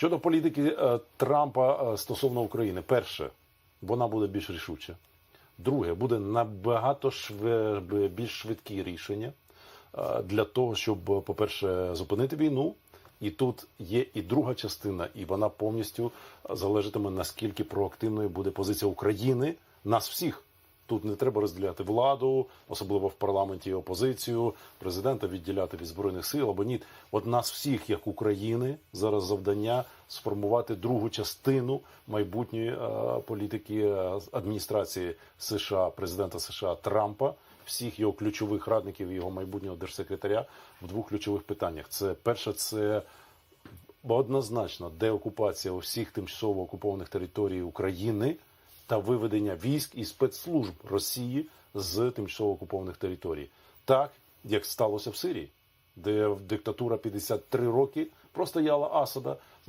Щодо політики е, Трампа е, стосовно України, перше, вона буде більш рішуча. Друге, буде набагато шве, більш швидкі рішення е, для того, щоб, по-перше, зупинити війну. І тут є і друга частина, і вона повністю залежатиме наскільки проактивною буде позиція України, нас всіх. Тут не треба розділяти владу, особливо в парламенті і опозицію, президента відділяти від збройних сил або ні. От нас всіх, як України, зараз завдання сформувати другу частину майбутньої е, політики е, адміністрації США, президента США Трампа, всіх його ключових радників, і його майбутнього держсекретаря в двох ключових питаннях. Це перше, це однозначно деокупація усіх тимчасово окупованих територій України та виведення військ і спецслужб Росії з тимчасово окупованих територій, так як сталося в Сирії, де диктатура 53 роки простояла Асада